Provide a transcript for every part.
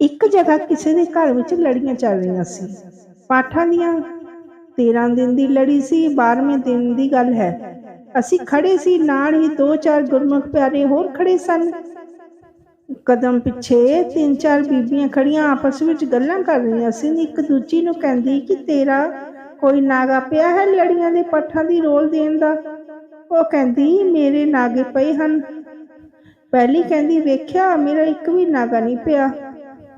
ਇੱਕ ਜਗ੍ਹਾ ਕਿਸੇ ਦੇ ਘਰ ਵਿੱਚ ਲੜੀਆਂ ਚੱਲ ਰਹੀਆਂ ਸੀ। ਪਾਠਾਂ ਦੀਆਂ 13 ਦਿਨ ਦੀ ਲੜੀ ਸੀ 12ਵੇਂ ਦਿਨ ਦੀ ਗੱਲ ਹੈ। ਅਸੀਂ ਖੜੇ ਸੀ, ਨਾਲ ਹੀ ਦੋ ਚਾਰ ਗੁਰਮੁਖ ਪਿਆਰੇ ਹੋਰ ਖੜੇ ਸਨ। ਕਦਮ ਪਿੱਛੇ ਤਿੰਨ ਚਾਰ ਬੀਬੀਆਂ ਖੜੀਆਂ ਆਪਸ ਵਿੱਚ ਗੱਲਾਂ ਕਰ ਰਹੀਆਂ ਸੀ। ਇੱਕ ਦੂਜੀ ਨੂੰ ਕਹਿੰਦੀ ਕਿ ਤੇਰਾ ਕੋਈ ਨਾਗਾ ਪਿਆ ਹੈ ਲੜੀਆਂ ਦੇ ਪੱਠਾਂ ਦੀ ਰੋਲ ਦੇਣ ਦਾ? ਉਹ ਕਹਿੰਦੀ, ਮੇਰੇ ਨਾਗੇ ਪਏ ਹਨ। ਪਹਿਲੀ ਕਹਿੰਦੀ, ਵੇਖਿਆ ਮੇਰਾ ਇੱਕ ਵੀ ਨਾਗਾ ਨਹੀਂ ਪਿਆ।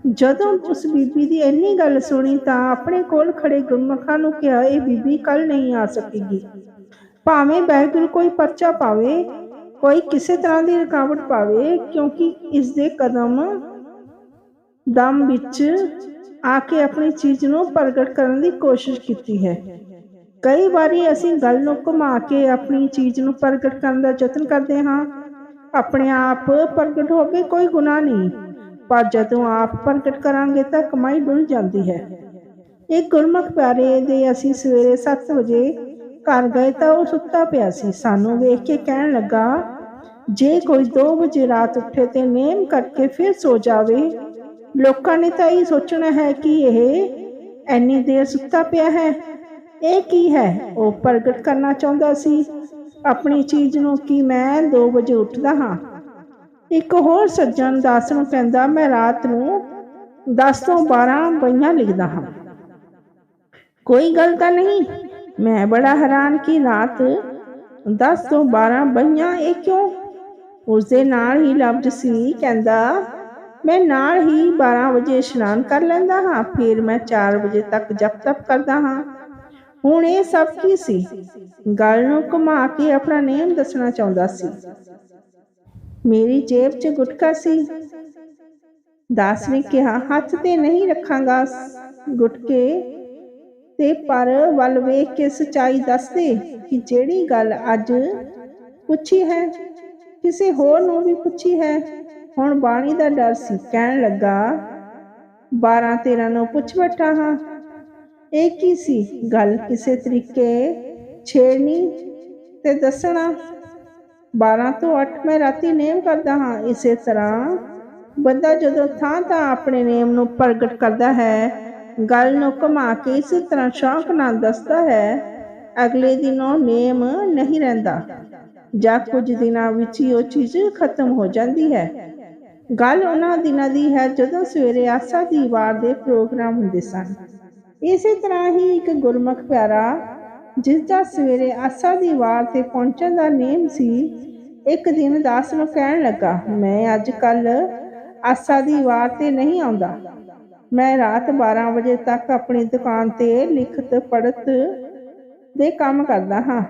ਜਦੋਂ ਉਸ ਬੀਬੀ ਦੀ ਇੰਨੀ ਗੱਲ ਸੁਣੀ ਤਾਂ ਆਪਣੇ ਕੋਲ ਖੜੇ ਗੁਰਮਖਾਂ ਨੂੰ ਕਿਹਾ, ਇਹ ਬੀਬੀ ਕੱਲ ਨਹੀਂ ਆ ਸਕੇਗੀ। ਭਾਵੇਂ ਬੈਗੁਰ ਕੋਈ ਪਰਚਾ ਪਾਵੇ, ਕੋਈ ਕਿਸੇ ਤਰ੍ਹਾਂ ਦੀ ਰੁਕਾਵਟ ਪਾਵੇ, ਕਿਉਂਕਿ ਇਸ ਦੇ ਕਦਮ ਦਮ ਵਿੱਚ ਆ ਕੇ ਆਪਣੀ ਚੀਜ਼ ਨੂੰ ਪ੍ਰਗਟ ਕਰਨ ਦੀ ਕੋਸ਼ਿਸ਼ ਕੀਤੀ ਹੈ। ਕਈ ਵਾਰੀ ਅਸੀਂ ਗੱਲ ਨੂੰ ਘੁਮਾ ਕੇ ਆਪਣੀ ਚੀਜ਼ ਨੂੰ ਪ੍ਰਗਟ ਕਰਨ ਦਾ ਯਤਨ ਕਰਦੇ ਹਾਂ। ਆਪਣੇ ਆਪ ਪ੍ਰਗਟ ਹੋਵੇ ਕੋਈ ਗੁਨਾਹ ਨਹੀਂ। ਪਰ ਜਦੋਂ ਆਪ ਪ੍ਰਗਟ ਕਰਾਂਗੇ ਤਾਂ ਕਮਾਈ ਡੁੱਲ ਜਾਂਦੀ ਹੈ। ਇੱਕ ਗੁਰਮੁਖ ਪਿਆਰੇ ਦੇ ਅਸੀਂ ਸਵੇਰੇ 7 ਵਜੇ ਘਰ ਗਏ ਤਾਂ ਉਹ ਸੁੱਤਾ ਪਿਆ ਸੀ। ਸਾਨੂੰ ਵੇਖ ਕੇ ਕਹਿਣ ਲੱਗਾ, ਜੇ ਕੋਈ 2 ਵਜੇ ਰਾਤ ਉੱਠੇ ਤੇ ਨੇਮ ਕਰਕੇ ਫਿਰ ਸੋ ਜਾਵੇ, ਲੋਕਾਂ ਨੇ ਤਾਂ ਇਹ ਸੋਚਣਾ ਹੈ ਕਿ ਇਹ ਐਨੀ ਦੇਰ ਸੁੱਤਾ ਪਿਆ ਹੈ। ਇਹ ਕੀ ਹੈ? ਉਹ ਪ੍ਰਗਟ ਕਰਨਾ ਚਾਹੁੰਦਾ ਸੀ। ਆਪਣੀ ਚੀਜ਼ ਨੂੰ ਕਿ ਮੈਂ 2 ਵਜੇ ਉੱਠਦਾ ਹਾਂ। ਇੱਕ ਹੋਰ ਸੱਜਣ ਦਾਸ ਨੂੰ ਕਹਿੰਦਾ ਮੈਂ ਰਾਤ ਨੂੰ 10 ਤੋਂ 12 ਬਈਆਂ ਲਿਖਦਾ ਹਾਂ। ਕੋਈ ਗੱਲ ਤਾਂ ਨਹੀਂ, ਮੈਂ ਬੜਾ ਹੈਰਾਨ ਕਿ ਰਾਤ 10 ਤੋਂ 12 ਬਈਆਂ ਇਹ ਕਿਉਂ? ਉਸ ਦੇ ਨਾਲ ਹੀ ਲਫ਼ਜ਼ ਸੀ, ਕਹਿੰਦਾ, ਮੈਂ ਨਾਲ ਹੀ 12 ਵਜੇ ਇਸ਼ਨਾਨ ਕਰ ਲੈਂਦਾ ਹਾਂ, ਫਿਰ ਮੈਂ 4 ਵਜੇ ਤੱਕ ਜਪ ਤਪ ਕਰਦਾ ਹਾਂ। ਹੁਣ ਇਹ ਸਭ ਕੀ ਸੀ? ਗੱਲ ਨੂੰ ਘੁਮਾ ਕੇ ਆਪਣਾ ਨੇਮ ਦੱਸਣਾ ਚਾਹੁੰਦਾ ਸੀ। ਮੇਰੀ ਜੇਬ 'ਚ ਗੁਟਕਾ ਸੀ। ਦਾਸ ਨੇ ਕਿਹਾ, ਹੱਥ ਤੇ ਨਹੀਂ ਰੱਖਾਂਗਾ ਗੁਟਕੇ ਤੇ, ਪਰ ਵੱਲ ਵੇਖ ਕੇ ਸਚਾਈ ਦੱਸ ਦੇ ਕਿ ਜਿਹੜੀ ਗੱਲ ਅੱਜ ਪੁੱਛੀ ਹੈ, ਕਿਸੇ ਹੋਰ ਨੂੰ ਵੀ ਪੁੱਛੀ ਹੈ। ਹੁਣ ਬਾਣੀ ਦਾ ਡਰ ਸੀ, ਕਹਿਣ ਲੱਗਾ 12 13 ਨੂੰ ਪੁੱਛ ਬੈਠਾ ਹਾਂ। ਇਹ ਕੀ ਸੀ? ਗੱਲ ਕਿਸੇ ਤਰੀਕੇ ਛੇੜਨੀ ਤੇ ਦੱਸਣਾ। 12 ਤੋਂ 8 ਮੈਂ ਰਾਤੀ ਨੇਮ ਕਰਦਾ ਹਾਂ, ਇਸੇ ਤਰ੍ਹਾਂ ਬੰਦਾ ਜਦੋਂ ਥਾਂ ਥਾਂ ਆਪਣੇ ਨੇਮ ਨੂੰ ਪ੍ਰਗਟ ਕਰਦਾ ਹੈ, ਗੱਲ ਨੂੰ ਘੁਮਾ ਕੇ ਇਸੇ ਤਰ੍ਹਾਂ ਸ਼ੌਕ ਨਾਲ ਦੱਸਦਾ ਹੈ, ਅਗਲੇ ਦਿਨ ਉਹ ਨੇਮ ਨਹੀਂ ਰਹਿੰਦਾ। ਜਾਂ ਕੁਝ ਦਿਨਾਂ ਵਿੱਚ ਹੀ ਉਹ ਚੀਜ਼ ਖਤਮ ਹੋ ਜਾਂਦੀ ਹੈ। ਗੱਲ ਉਹਨਾਂ ਦਿਨਾਂ ਦੀ ਹੈ ਜਦੋਂ ਸਵੇਰੇ ਆਸਾ ਦੀ ਵਾਰ ਦੇ ਪ੍ਰੋਗਰਾਮ ਹੁੰਦੇ ਸਨ। ਇਸੇ ਤਰ੍ਹਾਂ ਹੀ ਇੱਕ ਗੁਰਮੁਖ ਪਿਆਰਾ ਜਿਸ ਦਾ ਸਵੇਰੇ ਆਸਾ ਦੀ ਵਾਰ ਤੇ ਪਹੁੰਚਣ ਦਾ ਨੇਮ ਸੀ, ਇੱਕ ਦਿਨ ਦਾਸ ਨੂੰ ਕਹਿਣ ਲੱਗਾ, ਮੈਂ ਅੱਜ ਕੱਲ ਆਸਾ ਦੀ ਵਾਰ ਤੇ ਨਹੀਂ ਆਉਂਦਾ। ਮੈਂ ਰਾਤ 12 ਵਜੇ ਤੱਕ ਆਪਣੀ ਦੁਕਾਨ ਤੇ ਲਿਖਤ ਪੜਤ ਦੇ ਕੰਮ ਕਰਦਾ ਹਾਂ।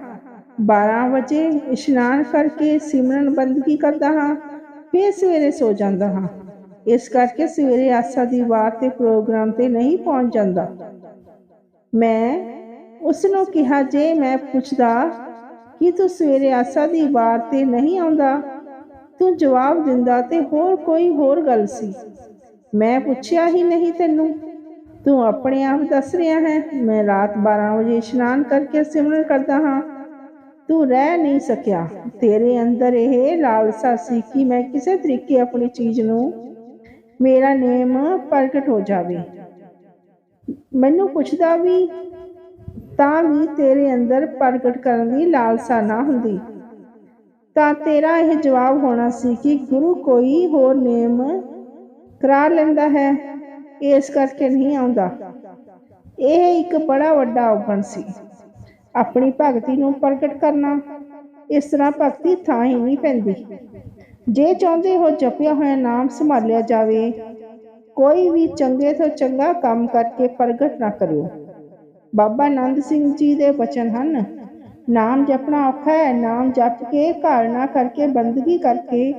12 ਵਜੇ ਇਸ਼ਨਾਨ ਕਰਕੇ ਸਿਮਰਨ ਬੰਦਗੀ ਕਰਦਾ ਹਾਂ, ਫਿਰ ਸਵੇਰੇ ਸੋ ਜਾਂਦਾ ਹਾਂ। ਇਸ ਕਰਕੇ ਸਵੇਰੇ ਆਸਾ ਦੀ ਵਾਰ ਤੇ ਪ੍ਰੋਗਰਾਮ ਤੇ ਨਹੀਂ ਪਹੁੰਚ ਜਾਂਦਾ। ਮੈਂ ਉਸ ਨੂੰ ਕਿਹਾ, ਜੇ ਮੈਂ ਪੁੱਛਦਾ ਕਿ ਤੂੰ ਸਵੇਰੇ ਆਸਾ ਦੀ ਵਾਰ ਤੇ ਨਹੀਂ ਆਉਂਦਾ, ਤੂੰ ਜਵਾਬ ਦਿੰਦਾ ਤੇ ਹੋਰ ਕੋਈ ਹੋਰ ਗੱਲ ਸੀ। ਮੈਂ ਪੁੱਛਿਆ ਹੀ ਨਹੀਂ ਤੈਨੂੰ। ਤੂੰ ਆਪਣੇ ਆਪ ਦੱਸ ਰਿਹਾ ਹੈ, ਮੈਂ ਰਾਤ 12 ਵਜੇ ਇਸ਼ਨਾਨ ਕਰਕੇ ਸਿਮਰਨ ਕਰਦਾ ਹਾਂ। ਤੂੰ ਰਹਿ ਨਹੀਂ ਸਕਿਆ। ਤੇਰੇ ਅੰਦਰ ਇਹ ਲਾਲਸਾ ਸੀ ਕਿ ਮੈਂ ਕਿਸੇ ਤਰੀਕੇ ਆਪਣੀ ਚੀਜ਼ ਨੂੰ, ਮੇਰਾ ਨੇਮ ਪ੍ਰਗਟ ਹੋ ਜਾਵੇ। ਮੈਨੂੰ ਪੁੱਛਦਾ ਵੀ ਤਾਂ ਵੀ ਤੇਰੇ ਅੰਦਰ ਪ੍ਰਗਟ ਕਰਨ ਦੀ ਲਾਲਸਾ ਨਾ ਹੁੰਦੀ। ਤਾਂ ਤੇਰਾ ਇਹ ਜਵਾਬ ਹੋਣਾ ਸੀ ਕਿ ਗੁਰੂ ਕੋਈ ਹੋਰ ਨੇਮ ਕਰਾ ਲੈਂਦਾ ਹੈ, ਇਸ ਕਰਕੇ ਨਹੀਂ ਆਉਂਦਾ। ਇਹ ਇੱਕ ਬੜਾ ਵੱਡਾ ਔਗਣ ਸੀ। ਆਪਣੀ ਭਗਤੀ ਨੂੰ ਪ੍ਰਗਟ ਕਰਨਾ, ਇਸ ਤਰ੍ਹਾਂ ਭਗਤੀ ਥਾਂ ਹੀ ਨਹੀਂ ਪੈਂਦੀ। ਜੇ ਚਾਹੁੰਦੇ ਹੋ ਜਪਿਆ ਹੋਇਆ ਨਾਮ ਸੰਭਾਲਿਆ ਜਾਵੇ, ਕੋਈ ਵੀ ਚੰਗੇ ਤੋਂ ਚੰਗਾ ਕੰਮ ਕਰਕੇ ਪ੍ਰਗਟ ਨਾ ਕਰਿਓ। ਬਾਬਾ ਆਨੰਦ ਸਿੰਘ ਜੀ ਦੇ ਬਚਨ ਹਨ। ਨਾਮ ਜਪਣਾ ਔਖਾ ਹੈ, ਨਾਮ ਜਪ ਕੇ ਘਾਲਣਾ ਕਰਕੇ, ਬੰਦਗੀ ਕਰਕੇ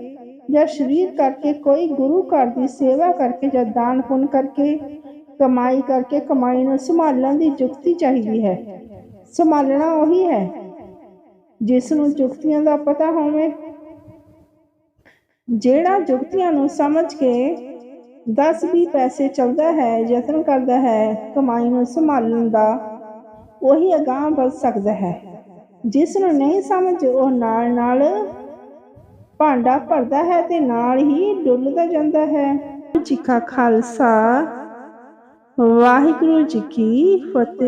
ਜਾਂ ਸ਼ਰੀਰ ਕਰਕੇ, ਕੋਈ ਗੁਰੂ ਘਰ ਦੀ ਸੇਵਾ ਕਰਕੇ ਜਾਂ ਦਾਨ ਪੁੰਨ ਕਰਕੇ, ਕਮਾਈ ਕਰਕੇ, ਕਮਾਈ ਨੂੰ ਸੰਭਾਲਣ ਦੀ ਜੁਗਤੀ ਚਾਹੀਦੀ ਹੈ। ਸੰਭਾਲਣਾ ਉਹੀ ਹੈ, ਜਿਸ ਨੂੰ ਜੁਗਤੀਆਂ ਦਾ ਪਤਾ ਹੋਵੇ। ਜਿਹੜਾ ਜੁਗਤੀਆਂ ਨੂੰ ਸਮਝ ਕੇ 10 20 ਪੈਸੇ ਚਲਦਾ ਹੈ, ਯਤਨ ਕਰਦਾ ਹੈ, ਕਮਾਈ ਨੂੰ ਸੰਭਾਲਣ ਦਾ ਉਹੀ ਅਗਾਹ ਵੱਧ ਸਕਦਾ ਹੈ। ਜਿਸ ਨੂੰ ਨਹੀਂ ਸਮਝ, ਉਹ ਨਾਲ ਨਾਲ ਭਾਂਡਾ ਭਰਦਾ ਹੈ ਤੇ ਨਾਲ ਹੀ ਡੁੱਲਦਾ ਜਾਂਦਾ ਹੈ। ਜੀ ਕਾ ਖਾਲਸਾ ਵਾਹਿਗੁਰੂ ਜੀ ਕੀ ਫਤਿਹ।